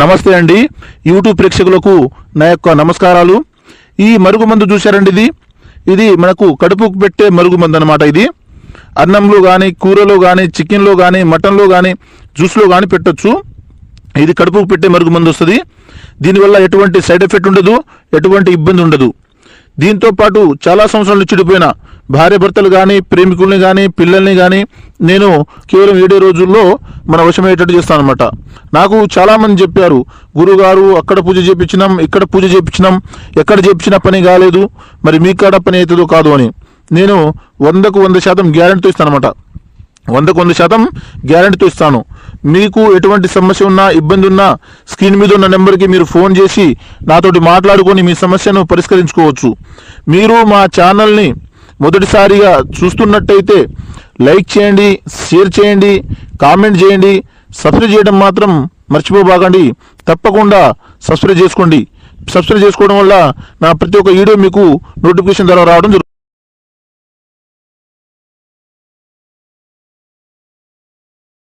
నమస్తే అండి. యూట్యూబ్ ప్రేక్షకులకు నా యొక్క నమస్కారాలు. ఈ మరుగుమందు చూశారండి ఇది? ఇది మనకు కడుపుకు పెట్టే మరుగుమందు అనమాట ఇది. అన్నంలో కానీ కూరలో కానీ చికెన్లో కానీ మటన్లో కానీ జ్యూస్లో కానీ పెట్టొచ్చు. ఇది కడుపుకు పెట్టే మరుగుమందు వస్తుంది. దీనివల్ల ఎటువంటి సైడ్ ఎఫెక్ట్ ఉండదు ఎటువంటి ఇబ్బంది ఉండదు. దీంతో పాటు చాలా సంవత్సరాలు చెడిపోయిన భార్యభర్తలు కానీ ప్రేమికుల్ని కానీ పిల్లల్ని కానీ నేను కేవలం ఏడే రోజుల్లో మన వశమయ్యేటట్టు చేస్తాను అనమాట నాకు చాలామంది చెప్పారు గురుగారు అక్కడ పూజ చేపించినాం ఇక్కడ పూజ చేపించినాం ఎక్కడ చేపించినా పని కాలేదు మరి మీ కాడ పని అవుతుందో కాదు అని. నేను వందకు వంద శాతం గ్యారెంటీతో ఇస్తాను అనమాట వందకు వంద శాతం గ్యారంటీతో ఇస్తాను. మీకు ఎటువంటి సమస్య ఉన్నా ఇబ్బంది ఉన్నా స్క్రీన్ మీద ఉన్న నెంబర్కి మీరు ఫోన్ చేసి నాతోటి మాట్లాడుకొని మీ సమస్యను పరిష్కరించుకోవచ్చు. మీరు మా ఛానల్ని మొదటిసారిగా చూస్తున్నట్టయితే లైక్ చేయండి షేర్ చేయండి కామెంట్ చేయండి సబ్స్క్రైబ్ చేయడం మాత్రం మర్చిపోబాకండి. తప్పకుండా సబ్స్క్రైబ్ చేసుకోండి. సబ్స్క్రైబ్ చేసుకోవడం వల్ల నా ప్రతి ఒక్క వీడియో మీకు నోటిఫికేషన్ ద్వారా రావడం జరుగుతుంది.